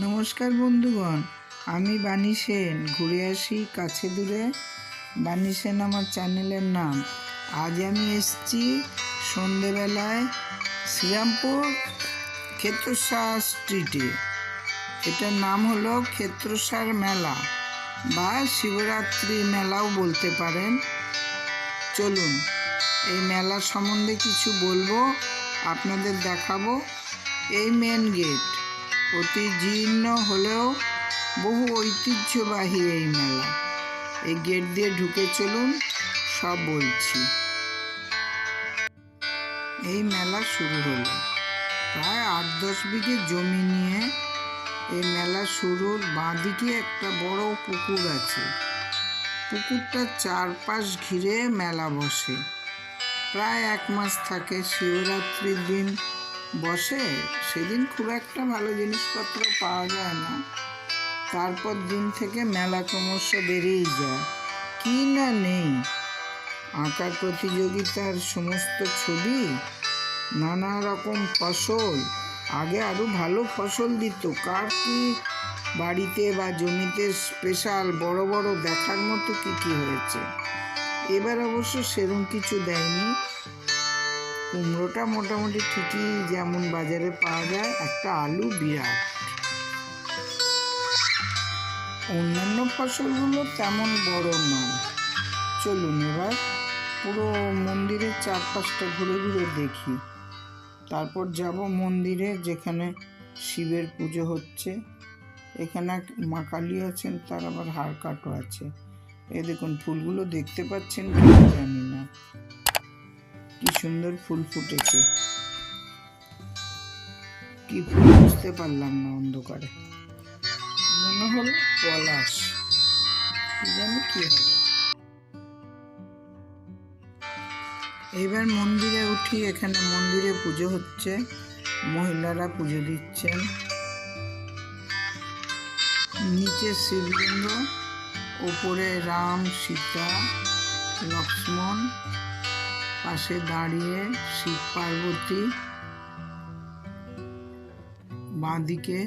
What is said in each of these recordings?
নমস্কার বন্ধুগণ, আমি বাণী সেন। ঘুরে আসি কাছে দূরে। বাণী সেন আমার চ্যানেলের নাম। আজ আমি এসেছি সন্ধেবেলায় শ্রীরামপুর ক্ষেত্রসার স্ট্রিটে। এটার নাম হলো ক্ষেত্রসার মেলা বা শিবরাত্রি মেলাও বলতে পারেন। চলুন, এই মেলা সম্বন্ধে কিছু বলব, আপনাদের দেখাবো। এই মেন গেট অতি জীর্ণ হলেও বহু ঐতিহ্যবাহী এই মেলা। এই গেট দিয়ে ঢুকে চলুন, সব বলছি। এই মেলা শুরু হলো। প্রায় আট দশ বিঘে জমি নিয়ে এই মেলা শুরুর বাঁদিকে একটা বড় পুকুর আছে। পুকুরটা চারপাশ ঘিরে মেলা বসে। প্রায় এক মাস থাকে শিবরাত্রির দিন। বসে? সেদিন খুব একটা ভালো জিনিসপত্র পাওয়া যায় না। তারপর দিন থেকে মেলা ক্রমশ বেড়েই যায়। কি না নেই? আঁকার প্রতিযোগিতার সমস্ত ছবি, নানা রকম ফসল, আগে আরও ভালো ফসল দিত। কার কি বাড়িতে বা জমিতে স্পেশাল বড় বড় দেখার মতো কি কি হয়েছে? এবার অবশ্য সেরম কিছু দেয়নি। কুমড়োটা মোটামুটি ঠিকই যেমন বাজারে পাওয়া যায়, একটা আলু বিরাট। অন্যান্য ফসলগুলো তেমন বড় নয়। চলুন এবার পুরো মন্দিরের চারপাশটা ঘুরে ঘুরে দেখি। তারপর যাব মন্দিরে যেখানে শিবের পুজো হচ্ছে। এখানে এক মা কালী আছেন, তার আবার হার কাটো আছে। এ দেখুন, ফুলগুলো দেখতে পাচ্ছেন জানি না। কি সুন্দর ফুল ফুটেছে। কি ফুল বুঝতে পারলাম না অন্ধকারে। মনে হলো পলাশ। জানি কি হবে। এবার মন্দিরে উঠি, এখানে মন্দিরে পুজো হচ্ছে, মহিলারা পুজো দিচ্ছেন। নিচে শিবলিঙ্গ, ওপরে রাম, সীতা, লক্ষ্মণ পাশে দাঁড়িয়ে শিব পার্বতী বাঁদিকে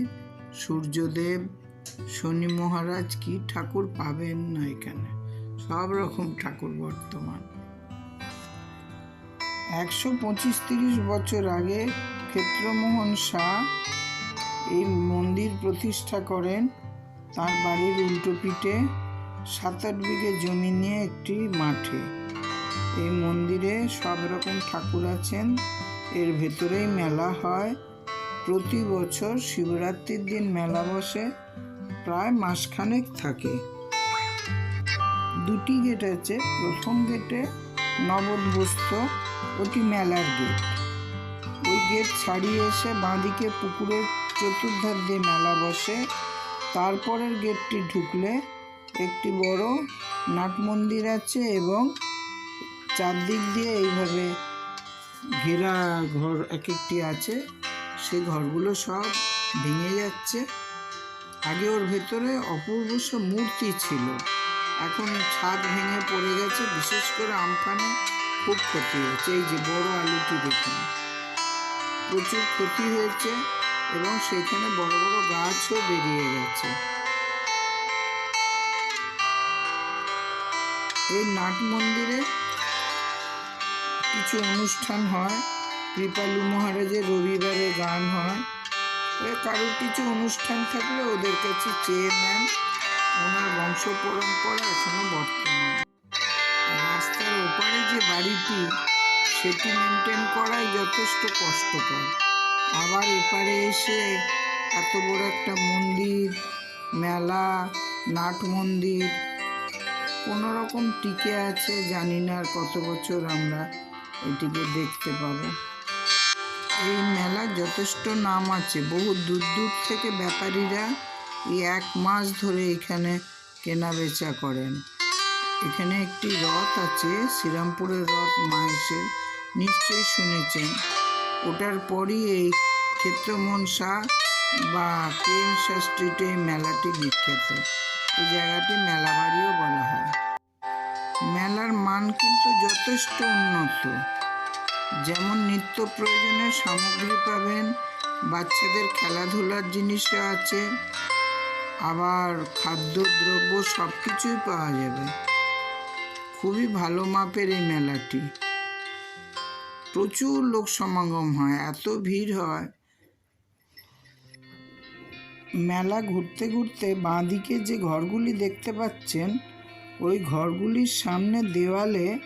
সূর্যদেব, শনি মহারাজ কি ঠাকুর পাবেন না এখানে? সব রকম ঠাকুর বর্তমান। একশো পঁচিশ তিরিশ বছর আগে ক্ষেত্রমোহন শাহ এই মন্দির প্রতিষ্ঠা করেন। তার বাড়ির উল্টো পিঠে সাত আট বিঘে জমি নিয়ে একটি মাঠে। এই মন্দিরে সব রকম ঠাকুর আছেন। এর ভেতরেই মেলা হয়। প্রতি বছর শিবরাত্রির দিন মেলা বসে, প্রায় মাসখানেক থাকে। দুটি গেট আছে। প্রথম গেটে নবদ্বস্ত, ওটি মেলার গেট। ওই গেট ছাড়িয়ে এসে বাঁদিকে পুকুরের চতুর্ধার দিয়ে মেলা বসে। তারপরের গেটটি ঢুকলে একটি বড় নাট মন্দির আছে এবং চারদিক দিয়ে এইভাবে ঘেরা ঘর এক একটি আছে। সেই ঘরগুলো সব ভেঙে যাচ্ছে। আগে ওর ভেতরে অপূর্ব সব মূর্তি ছিল। এখন ছাদ ভেঙে পড়ে গেছে। বিশেষ করে আমফানে খুব ক্ষতি হয়েছে এই যে বড় আলুটি দেখুন। প্রচুর ক্ষতি হয়েছে এবং সেখানে বড় বড় গাছও বেরিয়ে গেছে। এই নাট মন্দিরে কিছু অনুষ্ঠান হয়। কৃপালু মহারাজের রবিবারে গান হয়। কারোর কিছু অনুষ্ঠান থাকলে ওদের কাছে চেয়ে নেন। ওনার বংশ পরম্পরা এখনও বর্তমান। রাস্তার ওপারে যে বাড়িটি, সেটি মেনটেন করাই যথেষ্ট কষ্টকর। আবার এপারে এসে এত বড় একটা মন্দির, মেলা, নাট মন্দির কোনো রকম টিকে আছে জানি না আর কত বছর আমরা এটিকে দেখতে পাবো। এই মেলার যথেষ্ট নাম আছে। বহু দূর দূর থেকে ব্যাপারীরা এই এক মাস ধরে এখানে কেনা বেচা করেন। এখানে একটি রথ আছে, শ্রীরামপুরের রথ মাহেশের। নিশ্চয়ই শুনেছেন। ওটার পরই এই ক্ষেত্রমন শাহ বা শাহ স্ট্রিটে এই মেলাটি বিখ্যাত। এই জায়গাটি মেলা বাড়িও বলা হয়। মেলার মান কিন্তু যথেষ্ট উন্নত। যেমন নিত্য প্রয়োজনের সামগ্রী পাবেন, বাচ্চাদের খেলাধুলার জিনিসও আছে, আবার খাদ্যদ্রব্য সব কিছুই পাওয়া যাবে। খুবই ভালো মাপের এই মেলাটি। প্রচুর লোক সমাগম হয়, এত ভিড় হয়। মেলা ঘুরতে ঘুরতে বাঁদিকে যে ঘরগুলি দেখতে পাচ্ছেন ওই ঘরগুলির সামনে দেওয়ালে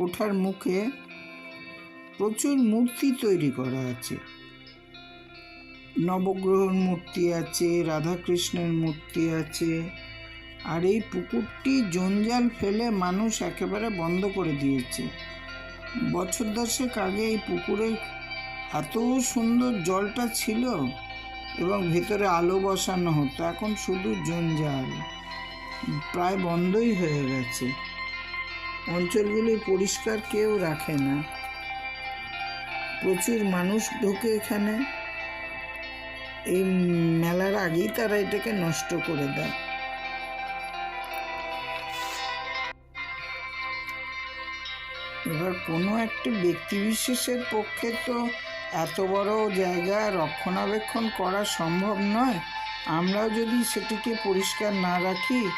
ওঠার মুখে প্রচুর মূর্তি তৈরি করা আছে। নবগ্রহর মূর্তি আছে, রাধাকৃষ্ণের মূর্তি আছে, আর এই পুকুরটি জঞ্জাল ফেলে মানুষ একেবারে বন্ধ করে দিয়েছে। বছর দশেক আগে এই পুকুরে এত সুন্দর জলটা ছিল এবং ভেতরে আলো বসানো হতো, এখন শুধু জঞ্জাল। প্রায় বন্ধই হয়ে গেছে। অঞ্চলগুলি পরিষ্কার কেউ রাখে না। প্রচুর মানুষ ঢোকে এখানে। এই মেলার আগেই তারা এটাকে নষ্ট করে দেয়। এবার কোনো একটি ব্যক্তিবিশেষের পক্ষে তো এত বড় জায়গা রক্ষণাবেক্ষণ করা সম্ভব নয়। আমরাও যদি সেটিকে পরিষ্কার না রাখি,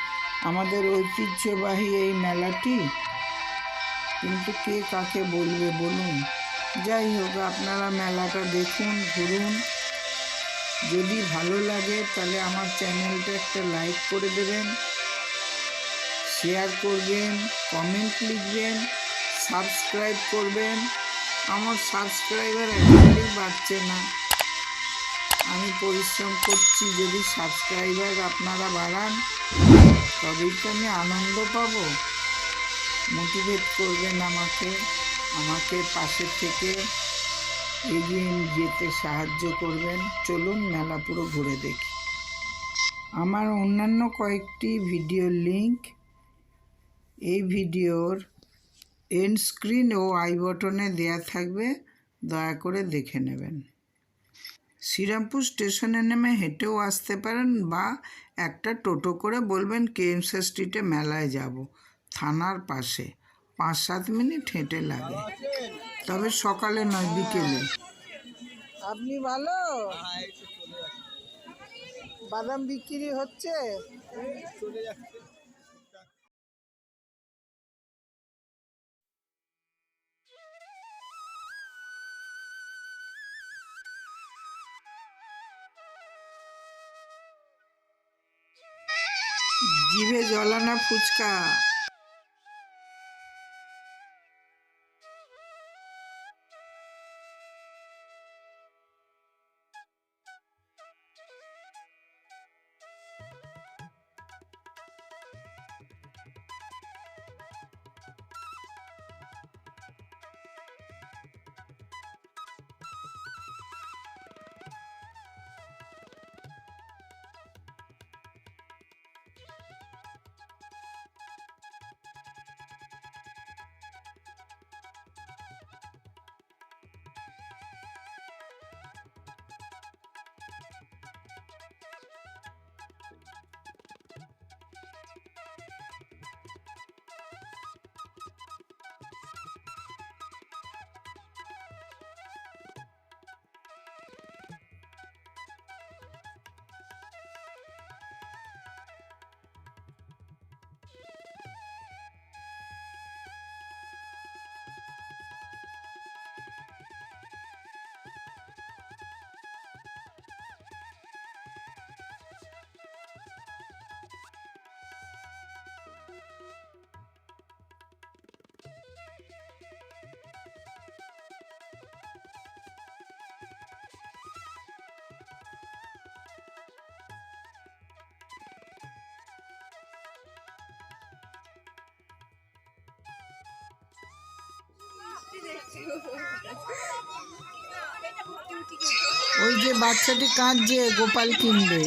আমাদের ঐতিহ্যবাহী এই মেলাটি? কিন্তু কে কাকে বলবে বলুন। যাই হোক, আপনারা মেলাটা দেখুন, ঘুরুন। যদি ভালো লাগে, তাহলে আমার চ্যানেলটা একটা লাইক করে দেবেন, শেয়ার করবেন, কমেন্ট লিখবেন, সাবস্ক্রাইব করবেন। আমার সাবস্ক্রাইবার একেবারেই বাড়ছে না। আমি পরিশ্রম করছি, যদি সাবস্ক্রাইবার আপনারা বাড়ান, তবেই তো আমি আনন্দ পাব। মোটিভেট করবেন আমাকে আমাকে পাশে থেকে এগিয়ে যেতে সাহায্য করবেন। চলুন মেলা পুরো ঘুরে দেখি। আমার অন্যান্য কয়েকটি ভিডিওর লিংক এই ভিডিওর এন্ড স্ক্রিন ও আই বটনে দেয়া থাকবে, দয়া করে দেখে নেবেন। শ্রীরামপুর স্টেশনে নেমে হেঁটেও আসতে পারেন বা একটা টোটো করে বলবেন কেএমসি স্ট্রিটে মেলায় যাব, থানার পাশে। পাঁচ সাত মিনিট হেঁটে লাগে। তবে সকালে নয়, বিকেলে। আপনি ভালো? বাদাম বিক্রি হচ্ছে? জিভে জলানা ফুচকা। ওই যে বাচ্চাটি কাঁদছে গোপাল কিনবে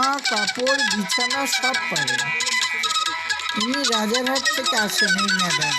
জামা কাপড় বিছানা সব পাবেন। তিনি রাজারহাট থেকে আসেন এই ম্যাডাম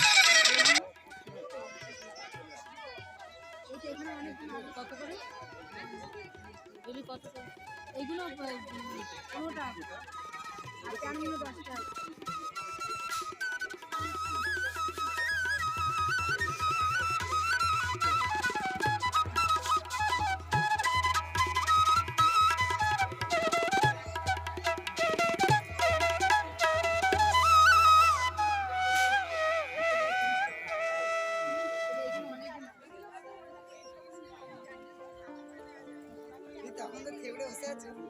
গেছে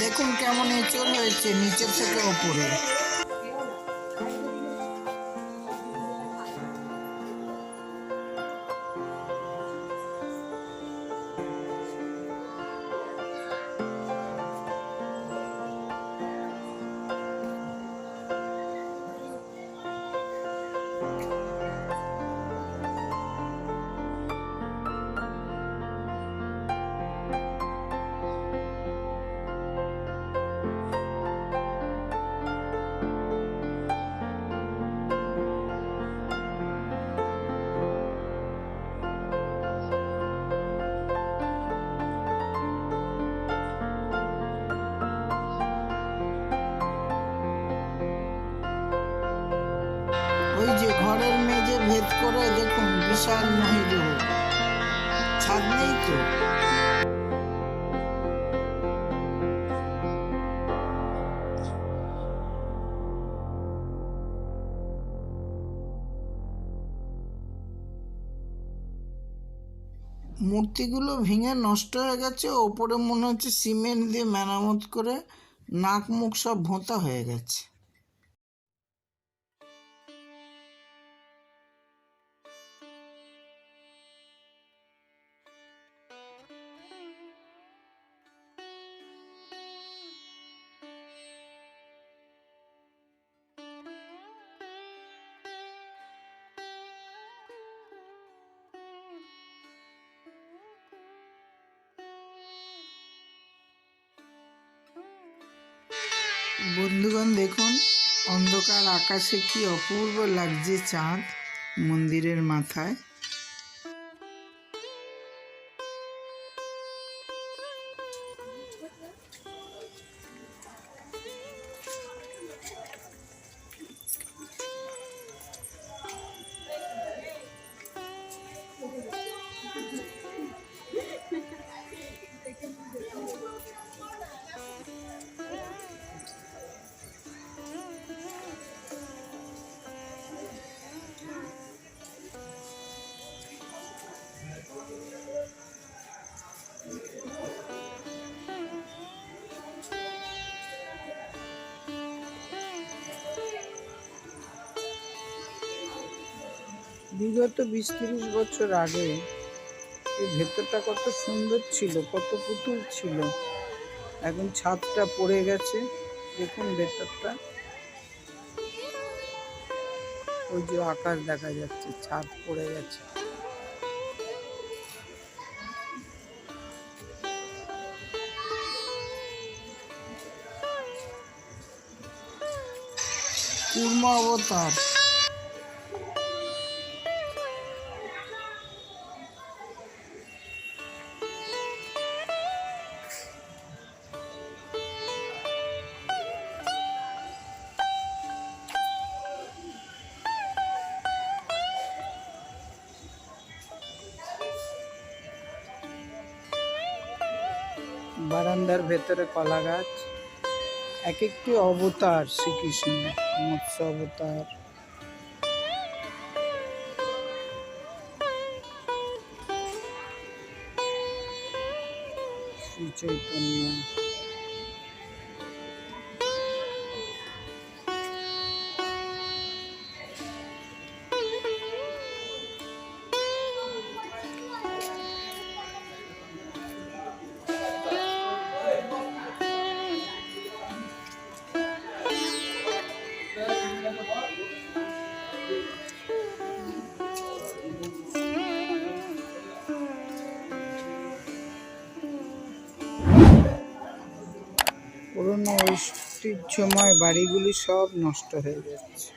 দেখুন কেমন এঁচড় হয়েছে নিচের থেকে ওপরে। বিশাল মহিদেহ ছাদ নেই তো মূর্তিগুলো ভেঙে নষ্ট হয়ে গেছে, ওপরে মনে হচ্ছে সিমেন্ট দিয়ে মেরামত করে নাক মুখ সব ভোঁতা হয়ে গেছে। বন্ধুগণ দেখুন অন্ধকার আকাশে কি অপূর্ব লাগছে চাঁদ মন্দিরের মাথায়। বিগত বিশ তিরিশ বছর আগে এই ভেতরটা কত সুন্দর ছিল, কত পুতুল ছিল। এখন ছাদটা পড়ে গেছে। দেখুন ভেতরটা। ওই যে আকাশ দেখা যাচ্ছে, ছাদ পড়ে গেছে। কুর্ম অবতার। বারান্দার ভেতরে কলা গাছ। এক একটি অবতার শ্রীকৃষ্ণ মৎস্য অবতার। শ্রী চৈতন্য। ঐতিহ্যময় বাড়িগুলি সব নষ্ট হয়ে যাচ্ছে।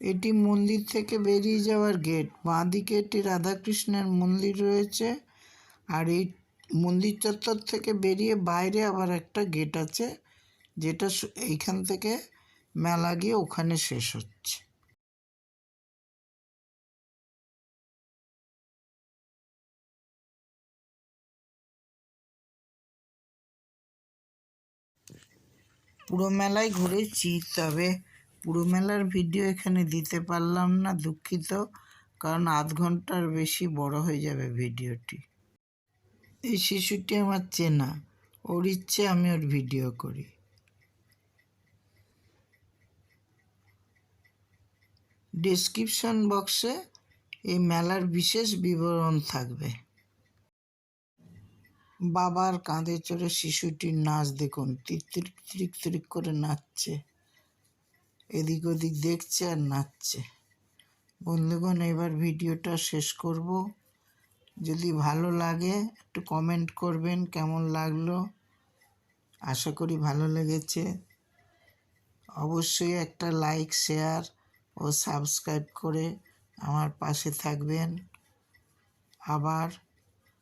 এটি মন্দির থেকে বেরিয়ে যাওয়ার গেট বাঁদিকে একটি রাধাকৃষ্ণের মন্দির রয়েছে। আর এই মন্দির চত্বর থেকে বেরিয়ে বাইরে আবার একটা গেট আছে, যেটা এইখান থেকে মেলা গিয়ে ওখানে শেষ হচ্ছে। পুরো মেলায় ঘুরেছি তবে পুরো মেলার ভিডিও এখানে দিতে পারলাম না, দুঃখিত, কারণ আধ ঘণ্টার বেশি বড় হয়ে যাবে ভিডিওটি। এই শিশুটি আমার চেনা। ওর ইচ্ছে আমি ওর ভিডিও করি। ডেসক্রিপশন বক্সে এই মেলার বিশেষ বিবরণ থাকবে। বাবার কাঁধে চড়ে শিশুটির নাচ দেখুন। তিরিক তিরিক তিরিক করে নাচছে। এদিক ওদিক দেখছে আর নাচছে। বন্ধুগণ, এবার ভিডিওটা শেষ করব। যদি ভালো লাগে, একটু কমেন্ট করবেন কেমন লাগল। আশা করি ভালো লেগেছে। অবশ্যই একটা লাইক শেয়ার ও সাবস্ক্রাইব করে আমার পাশে থাকবেন। আবার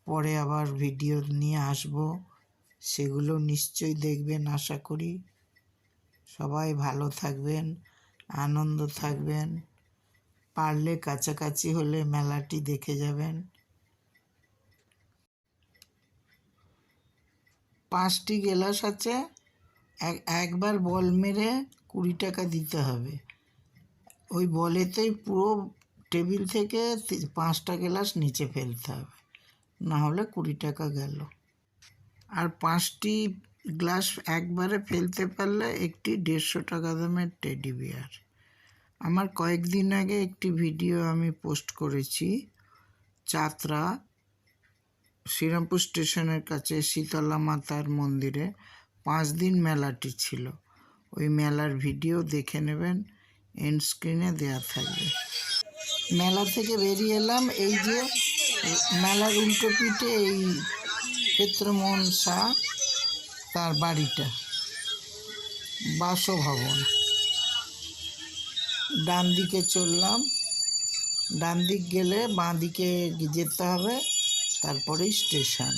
পরে আবার ভিডিও নিয়ে আসব। সেগুলো নিশ্চয়ই দেখবেন, আশা করি। সবাই ভালো থাকবেন, আনন্দ থাকবেন। পারলে কাছাকাছি হলে মেলাটি দেখে যাবেন। পাঁচটি গেলাস আছে, এক- একবার বল মেরে কুড়ি টাকা দিতে হবে। ওই বলেতেই পুরো টেবিল থেকে পাঁচটা গ্লাস নিচে ফেলতে হবে, না হলে কুড়ি টাকা গেল। আর পাঁচটি গ্লাস একবারে ফেলতে পারলে একটি দেড়শো টাকা দামের টেডি বিয়ার। আমার কয়েকদিন আগে একটি ভিডিও আমি পোস্ট করেছি চাতরা শ্রীরামপুর স্টেশনের কাছে শীতলা মাতার মন্দিরে পাঁচ দিন মেলাটি ছিল। ওই মেলার ভিডিও দেখে নেবেন এন্ড স্ক্রিনে দেওয়া থাকবে। মেলা থেকে বেরিয়ে এলাম, এই যে মেলার উল্টো পিঠে এই ক্ষেত্রমোহন শাহ তার বাড়িটা, বাসভবন। ডান দিকে চললাম ডান দিক গেলে বাঁ দিকে যেতে হবে। তারপরেই স্টেশন।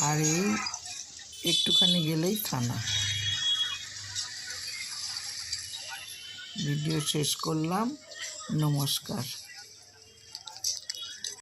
আর এই একটুখানি গেলেই থানা। ভিডিও শেষ করলাম। নমস্কার।